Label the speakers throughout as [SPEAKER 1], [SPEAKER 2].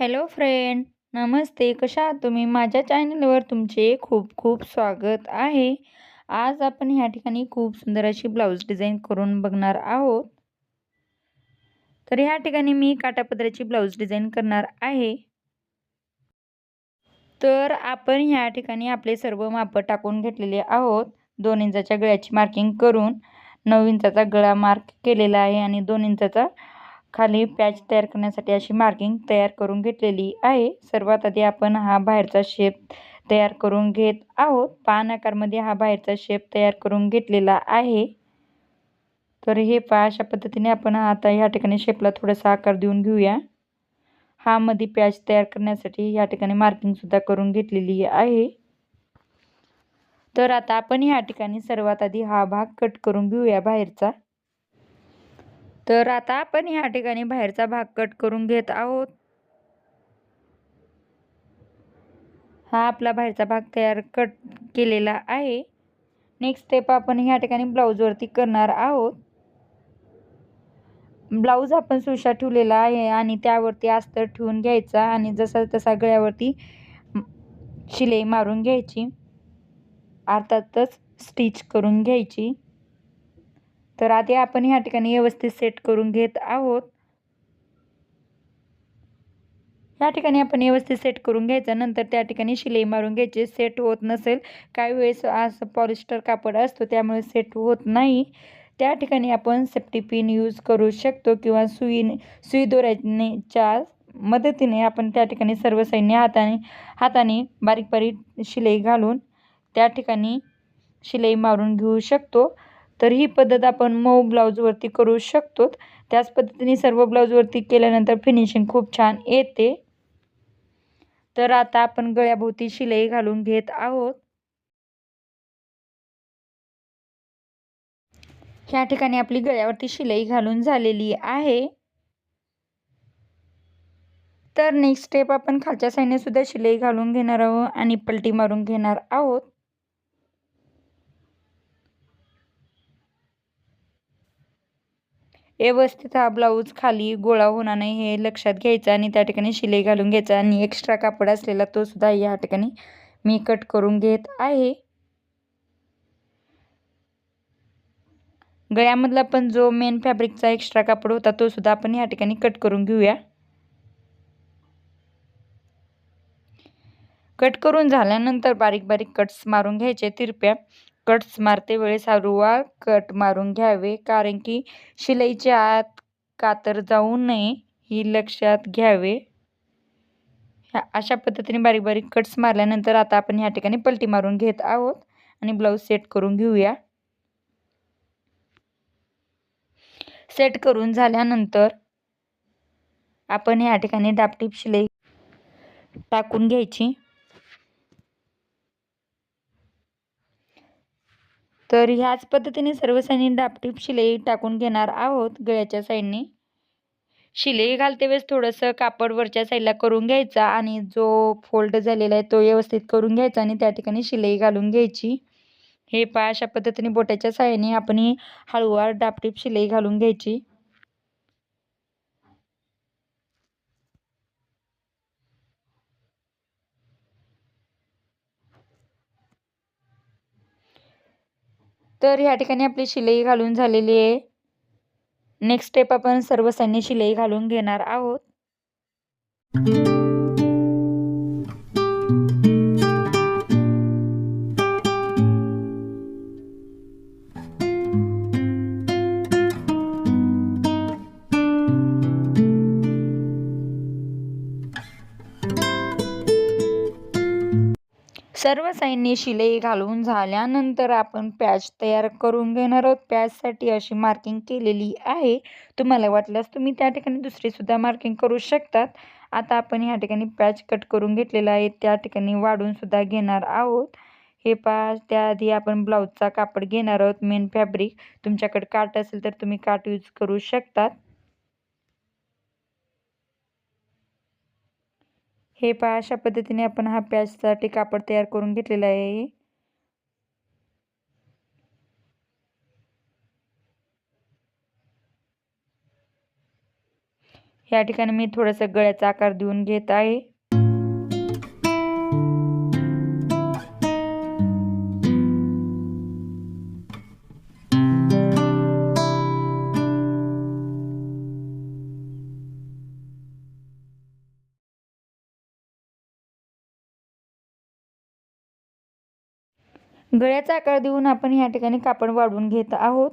[SPEAKER 1] Hello friend नमस्ते. कशा आहात तुम्ही? माझ्या चॅनलवर तुमचे खूप खूप स्वागत आहे. आज आपण ह्या ठिकाणी खूप सुंदर अशी ब्लाऊज डिझाईन करून बघणार आहोत. तर ह्या ठिकाणी मी काटापदराची ब्लाऊज डिझाईन करणार आहे. तर आपण ह्या ठिकाणी आपले सर्व मापं टाकून घेतलेले आहोत. दोन इंचाच्या गळ्याची मार्किंग करून नऊ इंचाचा गळा मार्क केलेला आहे आणि दोन इंचाचा खाली पॅच तयार करण्यासाठी अशी मार्किंग तयार करून घेतलेली आहे. सर्वात आधी आपण हा बाहेरचा शेप तयार करून घेत आहोत. पान आकारमध्ये हा बाहेरचा शेप तयार करून घेतलेला आहे. तर हे पा अशा पद्धतीने आपण आता ह्या ठिकाणी शेपला थोडासा आकार देऊन घेऊया. हा मध्ये पॅच तयार करण्यासाठी या ठिकाणी मार्किंगसुद्धा करून घेतलेली आहे. तर आता आपण ह्या ठिकाणी सर्वात आधी हा भाग कट करून घेऊया बाहेरचा. तर आता आपण ह्या ठिकाणी बाहेरचा भाग कट करून घेत आहोत. हा आपला बाहेरचा भाग तयार कट केलेला आहे. नेक्स्ट स्टेप आपण ह्या ठिकाणी ब्लाऊजवरती करणार आहोत. ब्लाऊज आपण सुशा ठेवलेला आहे आणि त्यावरती अस्तर ठेवून घ्यायचा आणि जसा तसा गळ्यावरती शिलाई मारून घ्यायची. अर्थातच स्टिच करून घ्यायची. तर आधी आपण ह्या ठिकाणी व्यवस्थित सेट करून घेत आहोत. या ठिकाणी आपण व्यवस्थित सेट करून घ्यायचं. नंतर त्या ठिकाणी शिलाई मारून घ्यायची. सेट होत नसेल काही वेळेस असं पॉलिस्टर कापड असतो त्यामुळे सेट होत नाही. त्या ठिकाणी आपण सेफ्टी पिन यूज करू शकतो किंवा सुई सुई दोऱ्याच्या मदतीने आपण त्या ठिकाणी सर्व सैन्य हाताने हाताने बारीक बारीक शिलाई घालून त्या ठिकाणी शिलाई मारून घेऊ शकतो. तर ही पद्धत आपण मऊ ब्लाऊजवरती करू शकतो त्याच पद्धतीने सर्व ब्लाऊजवरती केल्यानंतर फिनिशिंग खूप छान येते. तर आता आपण गळ्याभोवती शिलाई घालून घेत आहोत. ह्या ठिकाणी आपली गळ्यावरती शिलाई घालून झालेली आहे. तर नेक्स्ट स्टेप आपण खालच्या साईडने सुद्धा शिलाई घालून घेणार आहोत आणि पलटी मारून घेणार आहोत. व्यवस्थित हा ब्लाऊज खाली गोळा होणार नाही हे लक्षात घ्यायचं आणि त्या ठिकाणी शिलाई घालून घ्यायचं. आणि एक्स्ट्रा कापड असलेला तो सुद्धा या ठिकाणी मी कट करून घेत आहे. गळ्यामधला पण जो मेन फॅब्रिकचा एक्स्ट्रा कापड होता तो सुद्धा आपण या ठिकाणी कट करून घेऊया. कट करून झाल्यानंतर बारीक बारीक कट्स मारून घ्यायचे तिरप्या. कट्स मारते वेळेस हा कट मारून घ्यावे कारण की शिलाईच्या आत कातर जाऊ नये ही लक्षात घ्यावे. ह्या अशा पद्धतीने बारीक बारीक कट्स मारल्यानंतर आता आपण ह्या ठिकाणी पलटी मारून घेत आहोत आणि ब्लाऊज सेट करून घेऊया. सेट करून झाल्यानंतर आपण ह्या ठिकाणी डापटीप शिलाई टाकून घ्यायची. तर ह्याच पद्धतीने सर्व साईडने डापटीप शिलाई टाकून घेणार आहोत गळ्याच्या साईडने. शिलाई घालते वेळेस थोडंसं कापड वरच्या साईडला करून घ्यायचा आणि जो फोल्ड झालेला आहे तो व्यवस्थित करून घ्यायचा आणि त्या ठिकाणी शिलाई घालून घ्यायची. हे पाय अशा पद्धतीने बोटाच्या साह्याने आपण हळूवार डापटीप शिलाई घालून घ्यायची. तर ह्या ठिकाणी आपली शिलाई घालून झालेली आहे. नेक्स्ट स्टेप आपण सर्व सैन्य शिलाई घालून घेणार आहोत. आणि शिलाई घालून झाल्यानंतर आपण पॅच तयार करून घेणार आहोत. पॅचसाठी अशी मार्किंग केलेली आहे. तुम्हाला वाटल्यास तुम्ही त्या ठिकाणी दुसरीसुद्धा मार्किंग करू शकतात. आता आपण ह्या ठिकाणी पॅच कट करून घेतलेला आहे. त्या ठिकाणी वाढूनसुद्धा घेणार आहोत. हे पा त्याआधी आपण ब्लाऊजचा कापड घेणार आहोत. मेन फॅब्रिक तुमच्याकडे काट असेल तर तुम्ही काट यूज करू शकतात. हे पहा अशा पद्धतीने आपण हा पॅचसाठी कापड तयार करून घेतलेला आहे. या ठिकाणी मी थोडंसं गळ्याचा आकार देऊन घेत आहे. गळ्याचा आकार देऊन आपण या ठिकाणी कापड वाढवून घेत आहोत.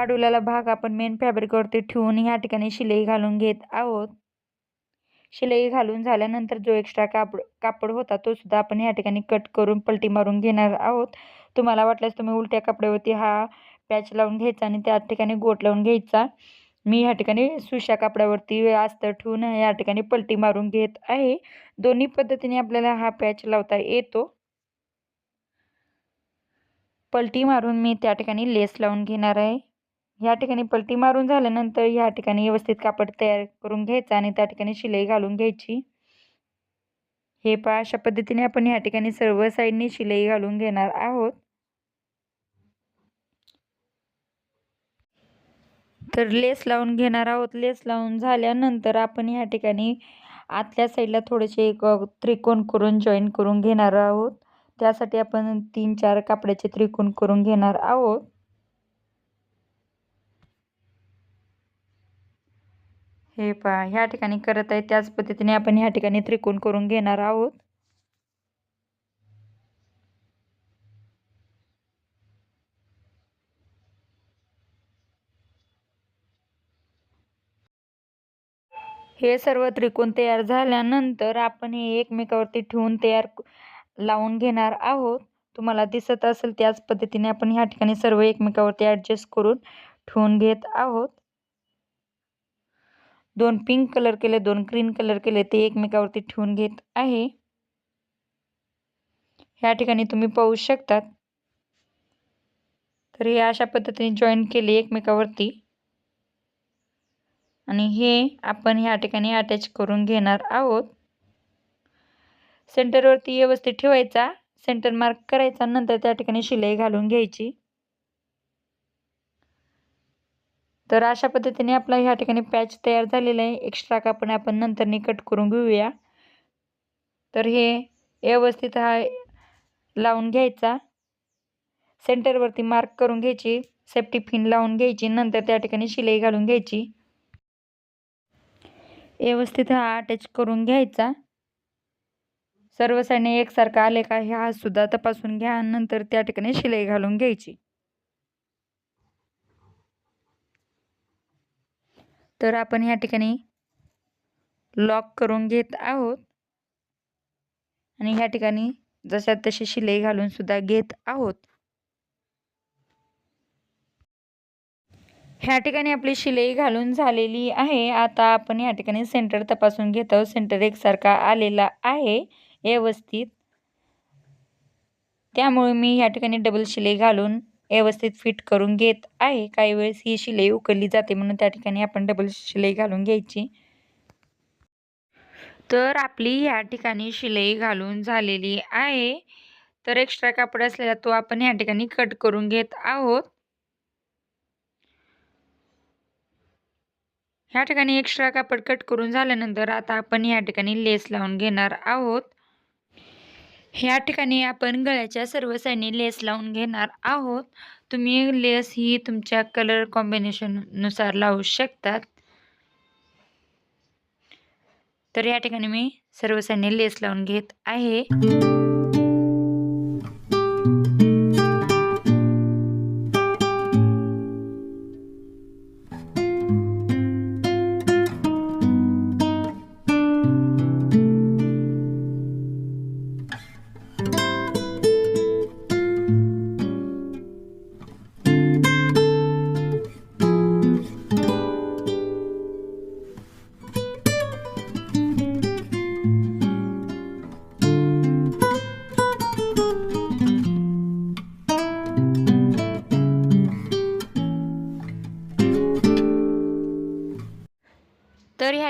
[SPEAKER 1] तर भाग आपण मेन फॅब्रिकवरती ठेवून ह्या ठिकाणी शिलाई घालून घेत आहोत. शिलाई घालून झाल्यानंतर जो एक्स्ट्रा कापड कापड होता तो सुद्धा आपण ह्या ठिकाणी कट करून पलटी मारून घेणार आहोत. तुम्हाला वाटल्यास तुम्ही उलट्या कपड्यावरती हा पॅच लावून घ्यायचा आणि त्या ठिकाणी गोट लावून घ्यायचा. मी ह्या ठिकाणी सुशा कापडावरती अस्तर ठेवून या ठिकाणी पलटी मारून घेत आहे. दोन्ही पद्धतीने आपल्याला हा पॅच लावता येतो. पलटी मारून मी त्या ठिकाणी लेस लावून घेणार आहे. ह्या ठिकाणी पलटी मारून झाल्यानंतर ह्या ठिकाणी व्यवस्थित कापड तयार करून घ्यायचा आणि त्या ठिकाणी शिलाई घालून घ्यायची. हे पहा अशा पद्धतीने आपण ह्या ठिकाणी सर्व साईडने शिलाई घालून घेणार आहोत. तर लेस लावून घेणार आहोत. लेस लावून झाल्यानंतर आपण ह्या ठिकाणी आतल्या साईडला थोडेसे एक त्रिकोण करून जॉईन करून घेणार आहोत. त्यासाठी आपण तीन चार कापडाचे त्रिकोण करून घेणार आहोत. हे पहा ह्या ठिकाणी करत आहे. त्याच पद्धतीने आपण ह्या ठिकाणी त्रिकोण करून घेणार आहोत. हे सर्व त्रिकोण तयार झाल्यानंतर आपण हे एकमेकावरती ठेवून तयार लावून घेणार आहोत. तुम्हाला दिसत असेल त्याच पद्धतीने आपण ह्या ठिकाणी सर्व एकमेकावरती ॲडजस्ट करून ठेवून घेत आहोत. दोन पिंक कलर केले दोन ग्रीन कलर केले ते एकमेकावरती ठेवून घेत आहे. ह्या ठिकाणी तुम्ही पाहू शकतात. तर हे अशा पद्धतीने जॉईन केले एकमेकावरती. आणि हे आपण ह्या ठिकाणी अटॅच करून घेणार आहोत. सेंटरवरती व्यवस्थित ठेवायचा. सेंटर मार्क करायचा नंतर त्या ठिकाणी शिलाई घालून घ्यायची. तर अशा पद्धतीने आपला ह्या ठिकाणी पॅच तयार झालेला आहे. एक्स्ट्रा कापड आपण नंतर कट करून घेऊया. तर हे व्यवस्थित हा लावून घ्यायचा. सेंटरवरती मार्क करून घ्यायची. सेफ्टी फिन लावून घ्यायची. नंतर त्या ठिकाणी शिलाई घालून घ्यायची. व्यवस्थित हा अटॅच करून घ्यायचा. सर्व साईडने एकसारखा आले का ह्या सुद्धा तपासून घ्या. नंतर त्या ठिकाणी शिलाई घालून घ्यायची. तर आपण ह्या ठिकाणी लॉक करून घेत आहोत. आणि ह्या ठिकाणी जशा तशी शिलाई घालून सुद्धा घेत आहोत. ह्या ठिकाणी आपली शिलाई घालून झालेली आहे. आता आपण ह्या ठिकाणी सेंटर तपासून घेत आहोत. सेंटर एकसारखा आलेला आहे. व्यवस्थित. त्यामुळे मी ह्या ठिकाणी डबल शिलाई घालून व्यवस्थित फिट करून घेत आहे. काही वेळेस ही शिलाई उकळली जाते म्हणून त्या ठिकाणी आपण डबल शिलाई घालून घ्यायची. तर आपली ह्या ठिकाणी शिलाई घालून झालेली आहे. तर एक्स्ट्रा कापड असलेला तो आपण ह्या ठिकाणी कट करून घेत आहोत. ह्या ठिकाणी एक्स्ट्रा कापड कट करून झाल्यानंतर आता आपण या ठिकाणी लेस लावून घेणार आहोत. ह्या ठिकाणी आपण गळ्याच्या सर्व साईडने लेस लावून घेणार आहोत. तुम्ही लेस ही तुमच्या कलर कॉम्बिनेशननुसार लावू शकतात. तर या ठिकाणी मी सर्व साईडने लेस लावून घेत आहे.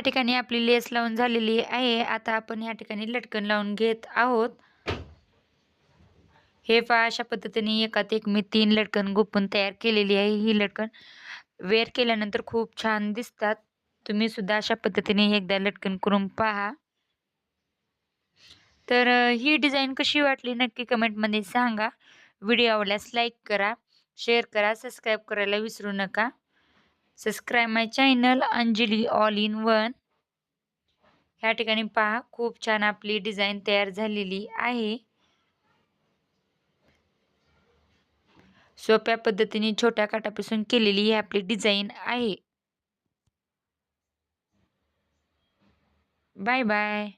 [SPEAKER 1] या ठिकाणी आपली लेस लावून झालेली आहे. आता आपण ह्या ठिकाणी लटकन लावून घेत आहोत. हे पहा अशा पद्धतीने एकात एक मी तीन लटकन गुपून तयार केलेली आहे. ही लटकन वेअर केल्यानंतर खूप छान दिसतात. तुम्ही सुद्धा अशा पद्धतीने एकदा लटकन करून पहा. तर ही डिझाईन कशी वाटली नक्की कमेंटमध्ये सांगा. व्हिडिओ आवडल्यास लाईक करा शेअर करा सबस्क्राईब करायला विसरू नका. Subscribe my channel Anjali all in one ह्या ठिकाणी पहा खूप छान आपली डिझाईन तयार झालेली आहे. सोप्या पद्धतीने छोट्या काटापासून केलेली ही आपली डिझाईन आहे. Bye bye